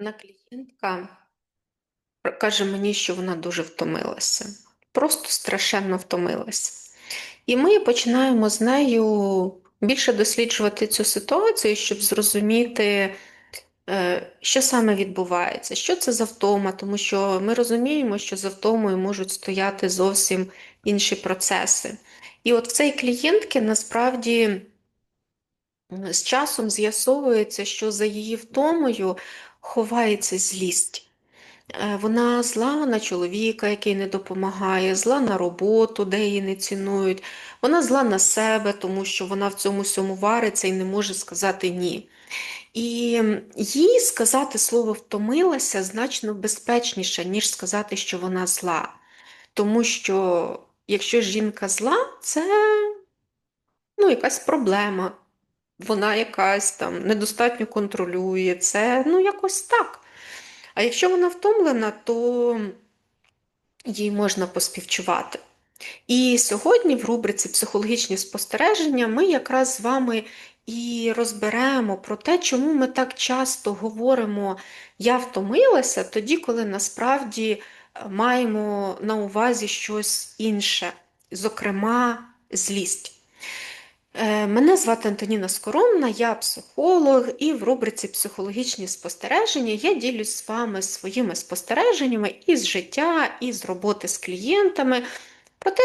Одна клієнтка каже мені, що вона дуже втомилася, просто страшенно втомилася. І ми починаємо з нею більше досліджувати цю ситуацію, щоб зрозуміти, е, що саме відбувається, що це за втома, тому що ми розуміємо, що за втомою можуть стояти зовсім інші процеси. І от в цій клієнтки насправді з часом з'ясовується, що за її втомою ховається злість. Е, Вона зла на чоловіка, який не допомагає, зла на роботу, де її не цінують. Вона зла на себе, тому що вона в цьому всьому вариться і не може сказати ні. І їй сказати слово втомилася значно безпечніше, ніж сказати, що вона зла. Тому що якщо жінка зла, це ну, якась проблема. Вона якась там недостатньо контролює це, ну якось так. А якщо вона втомлена, то їй можна поспівчувати. І сьогодні в рубриці психологічні спостереження ми якраз з вами і розберемо про те, чому ми так часто говоримо я втомилася, тоді, коли насправді е, маємо на увазі щось інше, зокрема, злість. Е, Мене звати Антоніна Скоромна, я психолог, і в рубриці Психологічні спостереження я ділюсь з вами своїми спостереженнями із життя, і з роботи з клієнтами, про те,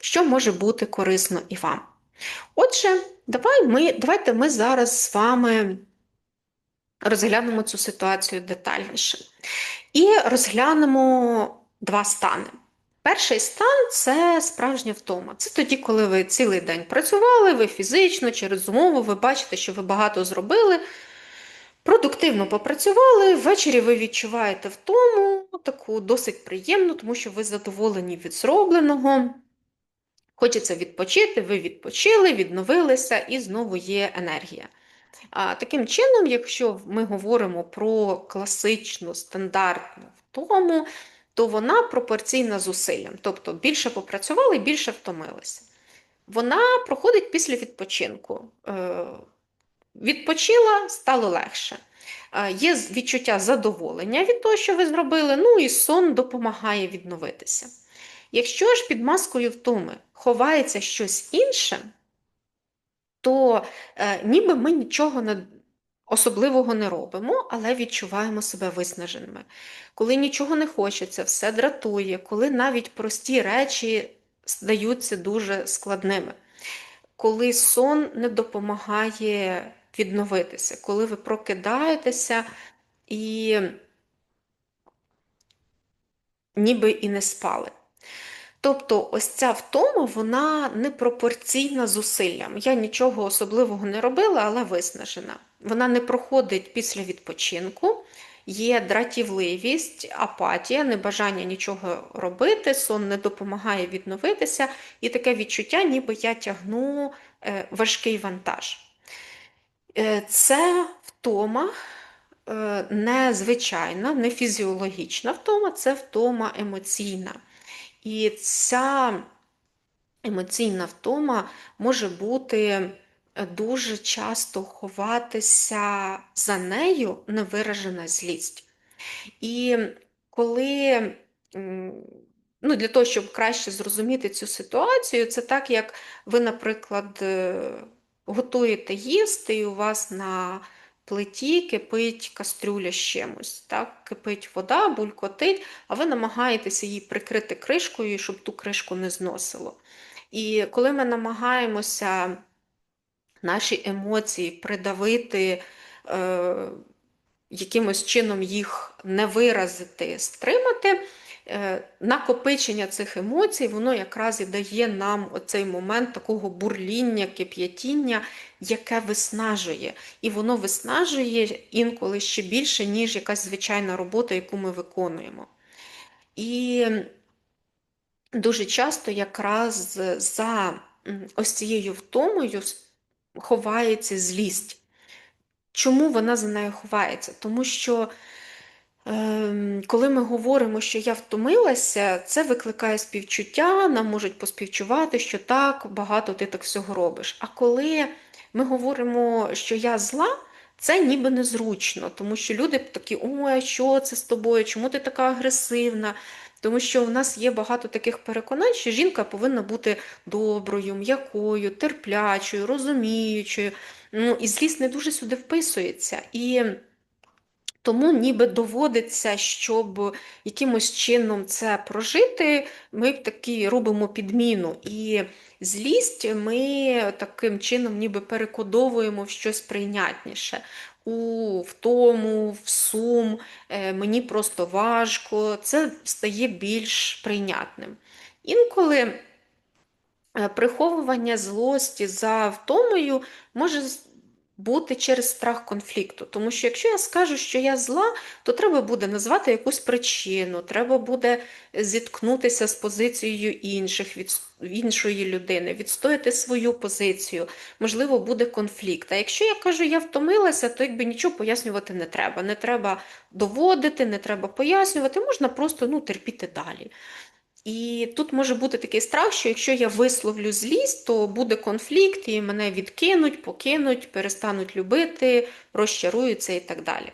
що може бути корисно і вам. Отже, давай ми, давайте ми зараз з вами розглянемо цю ситуацію детальніше. І розглянемо два стани. Перший стан це справжня втома. Це тоді, коли ви цілий день працювали, ви фізично, через умову, ви бачите, що ви багато зробили, продуктивно попрацювали, ввечері ви відчуваєте втому, таку досить приємну, тому що ви задоволені від зробленого. Хочеться відпочити, ви відпочили, відновилися і знову є енергія. А, Таким чином, якщо ми говоримо про класичну стандартну втому, то вона пропорційна зусиллям. Тобто більше попрацювали, більше втомилися. Вона проходить після відпочинку. Е, Відпочила, стало легше. Е, Є відчуття задоволення від того, що ви зробили, ну і сон допомагає відновитися. Якщо ж під маскою втоми ховається щось інше, то е, ніби ми нічого не особливого не робимо, але відчуваємо себе виснаженими. Коли нічого не хочеться, все дратує, коли навіть прості речі здаються дуже складними, коли сон не допомагає відновитися, коли ви прокидаєтеся і ніби і не спали. Тобто, ось ця втома, вона непропорційна зусиллям. Я нічого особливого не робила, але виснажена. Вона не проходить після відпочинку, є дратівливість, апатія, небажання нічого робити, сон не допомагає відновитися, і таке відчуття, ніби я тягну е, важкий вантаж. Це втома е, не звичайна, не фізіологічна втома, це втома емоційна. І ця емоційна втома може бути дуже часто ховатися за нею невиражена злість. І коли, ну, для того, щоб краще зрозуміти цю ситуацію, це так, як ви, наприклад, е, готуєте їсти, і у вас на плиті кипить кастрюля з чимось. Так? Кипить вода, булькотить, а ви намагаєтеся її прикрити кришкою, щоб ту кришку не зносило. І коли ми намагаємося наші емоції придавити, е, якимось чином їх не виразити, стримати, накопичення цих емоцій, воно якраз і дає нам оцей момент такого бурління, кип'ятіння, яке виснажує. І воно виснажує інколи ще більше, ніж якась звичайна робота, яку ми виконуємо. І дуже часто якраз за ось цією втомою ховається злість. Чому вона за нею ховається? Тому що коли ми говоримо, що я втомилася, це викликає співчуття, нам можуть поспівчувати, що так, багато ти так всього робиш. А коли ми говоримо, що я зла, це ніби незручно, тому що люди такі, ой, що це з тобою? Чому ти така агресивна? Тому що в нас є багато таких переконань, що жінка повинна бути доброю, м'якою, терплячою, розуміючою. Ну, І злість не дуже сюди вписується. І тому ніби доводиться, щоб якимось чином це прожити, ми такі робимо підміну. І злість ми таким чином ніби перекодовуємо в щось прийнятніше. У втому, в сум, е, мені просто важко, це стає більш прийнятним. Інколи е, приховування злості за втомою може бути через страх конфлікту. Тому що якщо я скажу, що я зла, то треба буде назвати якусь причину, треба буде зіткнутися з позицією інших, від іншої людини, відстояти свою позицію, можливо, буде конфлікт. А якщо я кажу, я втомилася, то якби нічого пояснювати не треба. Не треба доводити, не треба пояснювати, можна просто ну, терпіти далі. І тут може бути такий страх, що якщо я висловлю злість, то буде конфлікт, і мене відкинуть, покинуть, перестануть любити, розчаруються і так далі.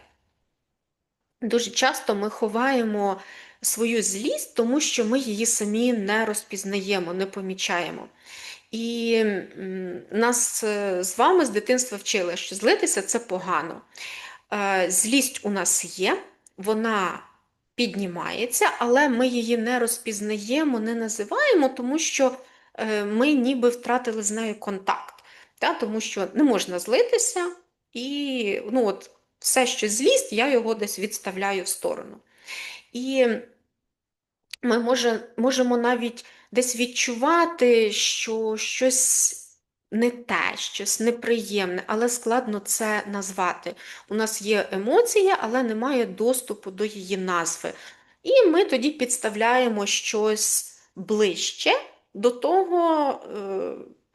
Дуже часто ми ховаємо свою злість, тому що ми її самі не розпізнаємо, не помічаємо. І нас е, з вами з дитинства вчили, що злитися це погано. Е, злість у нас є, вона піднімається, але ми її не розпізнаємо, не називаємо, тому що е, ми ніби втратили з нею контакт. Та? Тому що не можна злитися, і ну, от, все, що злість, я його десь відставляю в сторону. І ми може, можемо навіть десь відчувати, що щось не те, щось неприємне, але складно це назвати. У нас є емоція, але немає доступу до її назви. І ми тоді підставляємо щось ближче до того, е,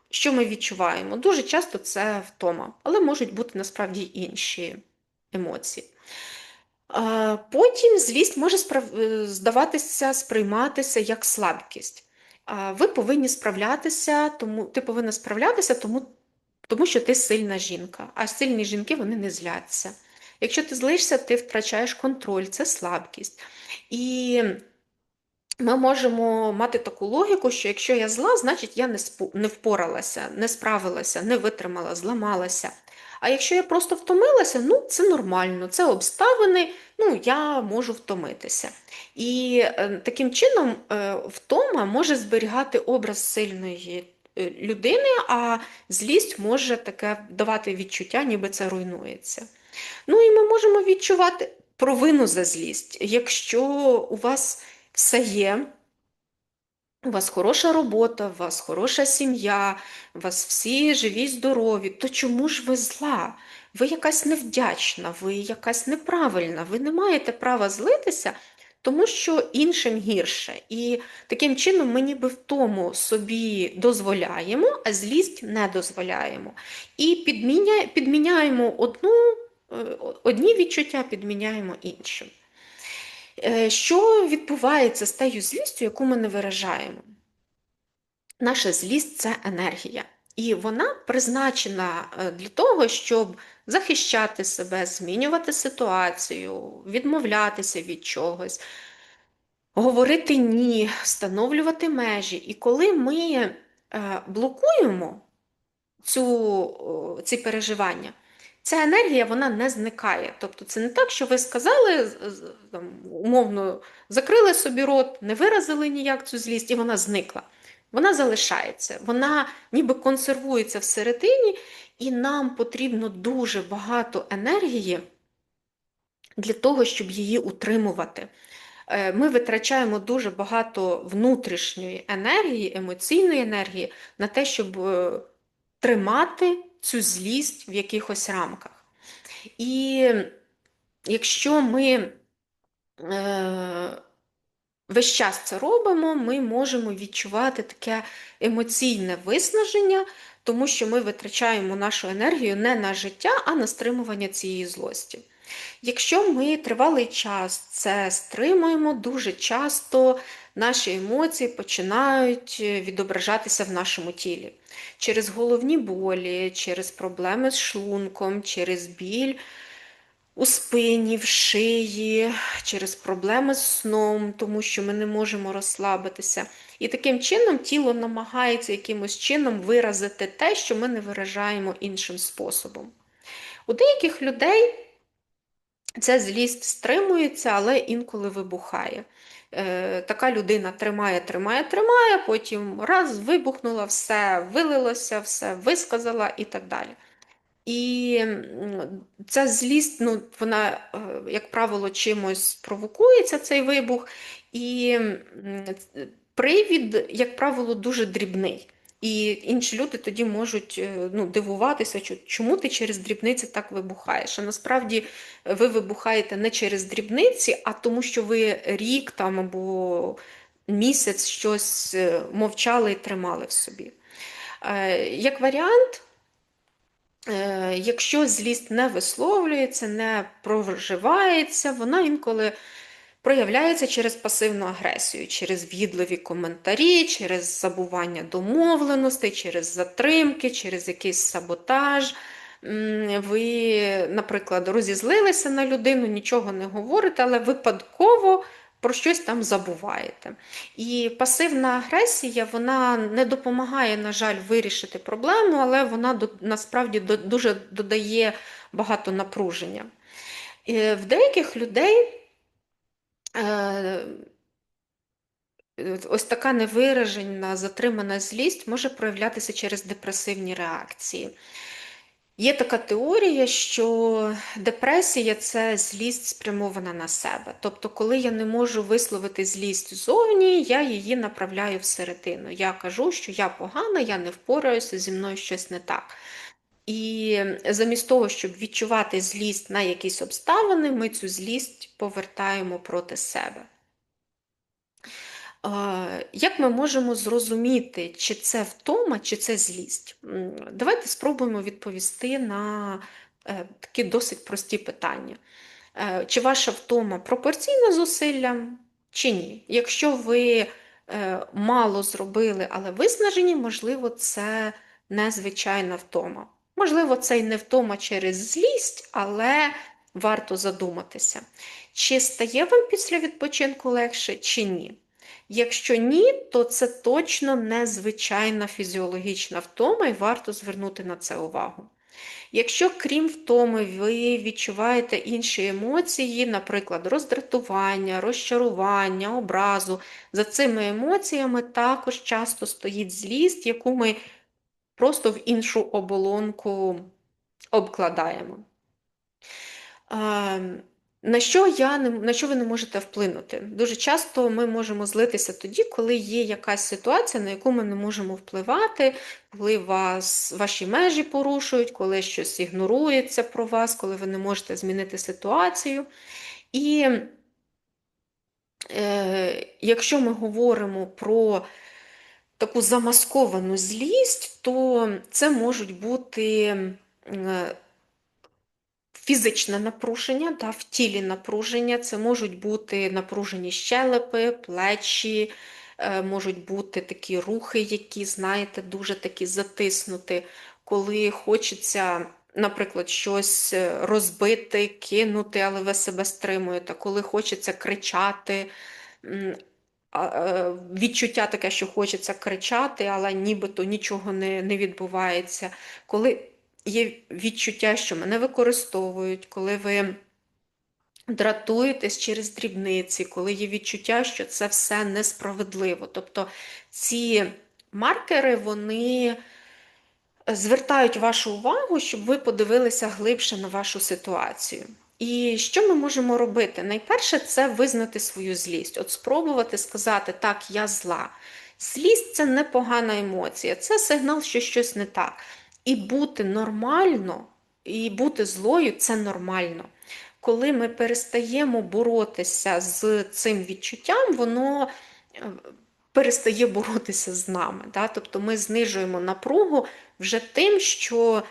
що ми відчуваємо. Дуже часто це втома, але можуть бути насправді інші емоції. Потім злість може е, здаватися, сприйматися як слабкість ви повинні справлятися, тому ти повинна справлятися, тому, тому що ти сильна жінка, а сильні жінки вони не зляться. Якщо ти злишся, ти втрачаєш контроль, це слабкість. І ми можемо мати таку логіку, що якщо я зла, значить я не впоралася, не справилася, не витримала, зламалася. А якщо я просто втомилася, ну це нормально, це обставини, ну я можу втомитися. І е, таким чином е, втома може зберігати образ сильної е, людини, а злість може таке давати відчуття, ніби це руйнується. Ну і ми можемо відчувати провину за злість. Якщо у вас все є, у вас хороша робота, у вас хороша сім'я, у вас всі живі, здорові, то чому ж ви зла? Ви якась невдячна, ви якась неправильна, ви не маєте права злитися, тому що іншим гірше. І таким чином ми ніби в тому собі дозволяємо, а злість не дозволяємо. І підміняємо, одну, е, одні відчуття, підміняємо іншим. Е, що відбувається з тією злістю, яку ми не виражаємо? Наша злість це енергія. І вона призначена е, для того, щоб захищати себе, змінювати ситуацію, відмовлятися від чогось, говорити ні, встановлювати межі. І коли ми е, блокуємо цю, ці переживання, Ця енергія вона не зникає. Тобто це не так, що ви сказали, там, умовно закрили собі рот, не виразили ніяк цю злість, і вона зникла. Вона залишається, вона ніби консервується всередині, і нам потрібно дуже багато енергії для того, щоб її утримувати. Е, ми витрачаємо дуже багато внутрішньої енергії, емоційної енергії на те, щоб е, тримати цю злість в якихось рамках. І якщо ми е, весь час це робимо, ми можемо відчувати таке емоційне виснаження, тому що ми витрачаємо нашу енергію не на життя, а на стримування цієї злості. Якщо ми тривалий час це стримуємо, дуже часто наші емоції починають е, відображатися в нашому тілі через головні болі, через проблеми з шлунком, через біль у спині, в шиї, через проблеми з сном, тому що ми не можемо розслабитися. І таким чином тіло намагається якимось чином виразити те, що ми не виражаємо іншим способом. У деяких людей ця злість стримується, але інколи вибухає. Е, така людина тримає, тримає, тримає, потім раз вибухнула, все вилилося, все висказала і так далі. І ця злість, ну, вона, е, як правило, чимось провокується цей вибух, і привід, як правило, дуже дрібний. І інші люди тоді можуть е, ну, дивуватися, чому ти через дрібниці так вибухаєш. А насправді ви вибухаєте не через дрібниці, а тому, що ви рік там або місяць щось е, мовчали і тримали в собі. Як варіант, Е, якщо злість не висловлюється, не проживається, вона інколи проявляється через пасивну агресію, через в'їдливі коментарі, через забування домовленостей, через затримки, через якийсь саботаж. Ви, наприклад, розізлилися на людину, нічого не говорите, але випадково про щось там забуваєте. І пасивна агресія вона не допомагає, на жаль, вирішити проблему, але вона насправді дуже додає багато напруження. В деяких людей е, ось така невиражена, затримана злість може проявлятися через депресивні реакції. Є така теорія, що депресія це злість спрямована на себе. Тобто, коли я не можу висловити злість зовні, я її направляю всередину. Я кажу, що я погана, я не впораюся, зі мною щось не так. І замість того, щоб відчувати злість на якісь обставини, ми цю злість повертаємо проти себе. Як ми можемо зрозуміти, чи це втома, чи це злість? Давайте спробуємо відповісти на е, такі досить прості питання. Е, чи ваша втома пропорційна зусиллям, чи ні? Якщо ви е, мало зробили, але виснажені, можливо, це незвичайна втома. Можливо, це й не втома через злість, але варто задуматися, чи стає вам після відпочинку легше, чи ні. Якщо ні, то це точно незвичайна фізіологічна втома і варто звернути на це увагу. Якщо, крім втоми, ви відчуваєте інші емоції, наприклад, роздратування, розчарування, образу, за цими емоціями також часто стоїть злість, яку ми просто в іншу оболонку обкладаємо. На що я не на що ви не можете вплинути? Дуже часто ми можемо злитися тоді, коли є якась ситуація, на яку ми не можемо впливати, коли вас ваші межі порушують, коли щось ігнорується про вас, коли ви не можете змінити ситуацію. І е, якщо ми говоримо про таку замасковану злість, то це можуть бути. Е, фізичне напруження, да, в тілі напруження, це можуть бути напружені щелепи, плечі, е, можуть бути такі рухи, які, знаєте, дуже такі затиснути, коли хочеться. Наприклад, щось е, розбити, кинути, але ви себе стримуєте, коли хочеться кричати, відчуття таке, що хочеться кричати, але нібито нічого не не відбувається. Коли є відчуття, що мене використовують, коли ви дратуєтесь через дрібниці, коли є відчуття, що це все несправедливо. Тобто ці маркери, вони звертають вашу увагу, щоб ви подивилися глибше на вашу ситуацію. І що ми можемо робити? Найперше, це визнати свою злість, от спробувати сказати, так, я зла. Злість це непогана емоція, це сигнал, що щось не так. І бути нормально, і бути злою це нормально. Коли ми перестаємо боротися з цим відчуттям, воно е, перестає боротися з нами. Да? Тобто ми знижуємо напругу вже тим, що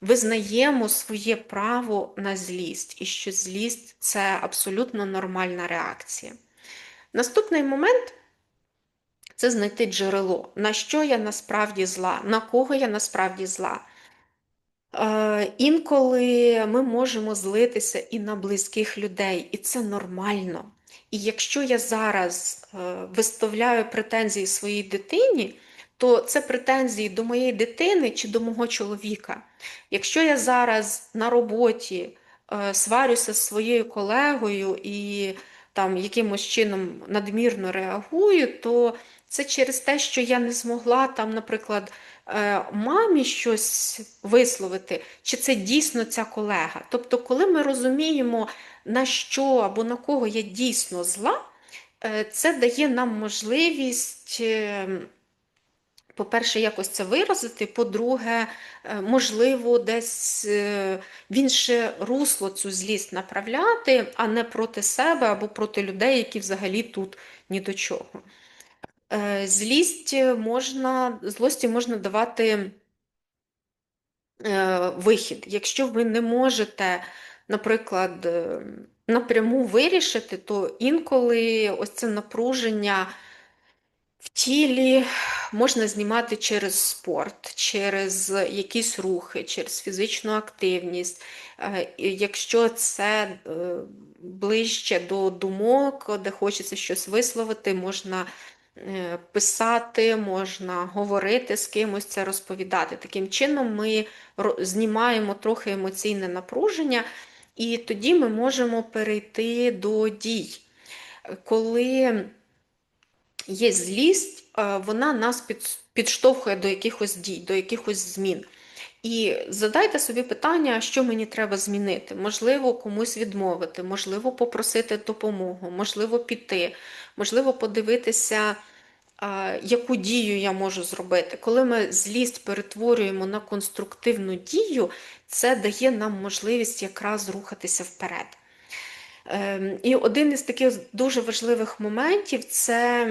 визнаємо своє право на злість, і що злість це абсолютно нормальна реакція. Наступний момент це знайти джерело, на що я насправді зла, на кого я насправді зла. Е, інколи ми можемо злитися і на близьких людей, і це нормально. І якщо я зараз е, виставляю претензії своїй дитині, то це претензії до моєї дитини чи до мого чоловіка. Якщо я зараз на роботі е, сварюся з своєю колегою і там якимось чином надмірно реагую, то це через те, що я не змогла там, наприклад, е, мамі щось висловити, чи це дійсно ця колега. Тобто, коли ми розуміємо, на що або на кого я дійсно зла, е, це дає нам можливість. Е, по-перше, якось це виразити, по-друге, можливо, десь в інше русло цю злість направляти, а не проти себе або проти людей, які взагалі тут ні до чого. Е, злість можна, злості можна давати е, вихід. Якщо ви не можете, наприклад, е, напряму вирішити, то інколи ось це напруження в тілі можна знімати через спорт, через якісь рухи, через фізичну активність. Якщо це ближче до думок, де хочеться щось висловити, можна Е, писати, можна говорити з кимось, це розповідати. Таким чином, ми знімаємо трохи емоційне напруження, і тоді ми можемо перейти до дій. Коли є злість, е, вона нас підштовхує до якихось дій, до якихось змін. І задайте собі питання, що мені треба змінити. Можливо, комусь відмовити, можливо, попросити допомогу, можливо, піти, можливо, подивитися, яку дію я можу зробити. Коли ми злість перетворюємо на конструктивну дію, це дає нам можливість якраз рухатися вперед. Ем, і один із таких дуже важливих моментів це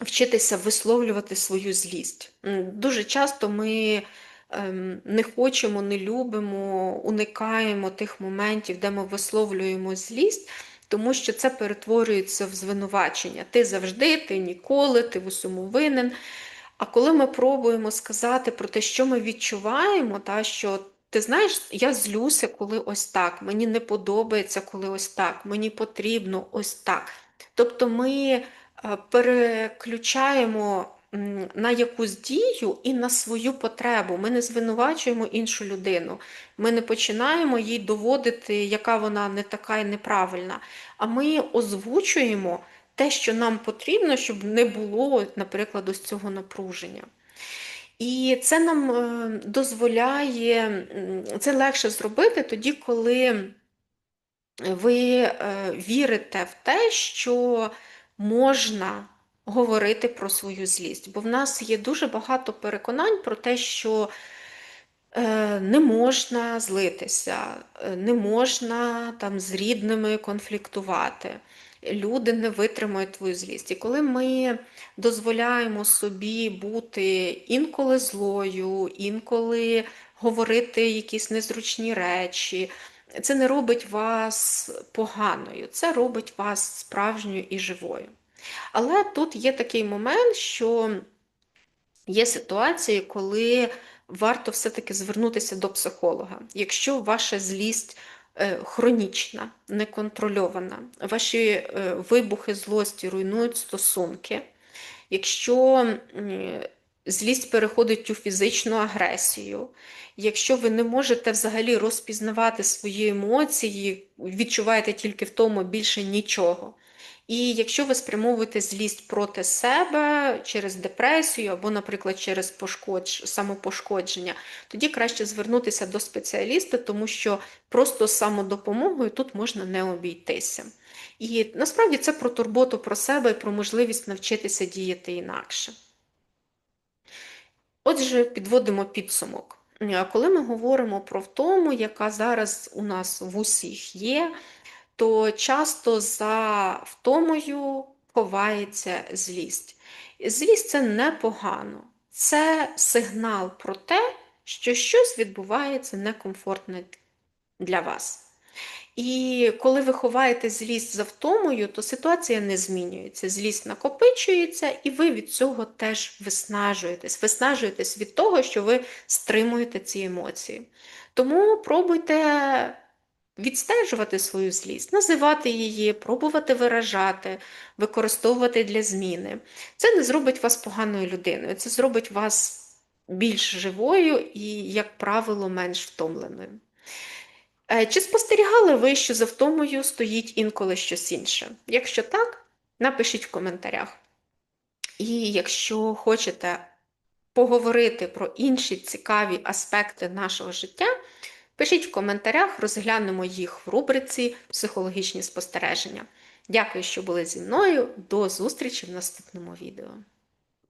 вчитися висловлювати свою злість. Дуже часто ми ем, не хочемо, не любимо, уникаємо тих моментів, де ми висловлюємо злість тому що це перетворюється в звинувачення. Ти завжди, ти ніколи, ти в усьому винен. А коли ми пробуємо сказати про те, що ми відчуваємо, та, що ти знаєш, я злюся, коли ось так, мені не подобається, коли ось так, мені потрібно ось так. Тобто ми переключаємо на якусь дію і на свою потребу. Ми не звинувачуємо іншу людину. Ми не починаємо їй доводити, яка вона не така і неправильна. А ми озвучуємо те, що нам потрібно, щоб не було, наприклад, ось цього напруження. І це нам е, дозволяє, це легше зробити тоді, коли ви е, вірите в те, що можна говорити про свою злість. Бо в нас є дуже багато переконань про те, що е, не можна злитися, е, не можна там з рідними конфліктувати. Люди не витримують твою злість. І коли ми дозволяємо собі бути інколи злою, інколи говорити якісь незручні речі, це не робить вас поганою, це робить вас справжньою і живою. Але тут є такий момент, що є ситуації, коли варто все-таки звернутися до психолога. Якщо ваша злість е, хронічна, неконтрольована, ваші е, вибухи злості руйнують стосунки, якщо злість переходить у фізичну агресію, якщо ви не можете взагалі розпізнавати свої емоції, відчуваєте тільки в тому більше нічого. І якщо ви спрямовуєте злість проти себе через депресію або, наприклад, через пошкодж... самопошкодження, тоді краще звернутися до спеціаліста, тому що просто самодопомогою тут можна не обійтися. І насправді це про турботу про себе і про можливість навчитися діяти інакше. Отже, підводимо підсумок. Коли ми говоримо про втому, яка зараз у нас в усіх є, то часто за втомою ховається злість. Злість це непогано, це сигнал про те, що щось відбувається некомфортне для вас. І коли ви ховаєте злість за втомою, то ситуація не змінюється. Злість накопичується, і ви від цього теж виснажуєтесь. Виснажуєтесь від того, що ви стримуєте ці емоції. Тому пробуйте відстежувати свою злість, називати її, пробувати виражати, використовувати для зміни. Це не зробить вас поганою людиною, це зробить вас більш живою і, як правило, менш втомленою. Е, чи спостерігали ви, що за втомою стоїть інколи щось інше? Якщо так, напишіть в коментарях. І якщо хочете поговорити про інші цікаві аспекти нашого життя, пишіть в коментарях, розглянемо їх в рубриці Психологічні спостереження. Дякую, що були зі мною. До зустрічі в наступному відео.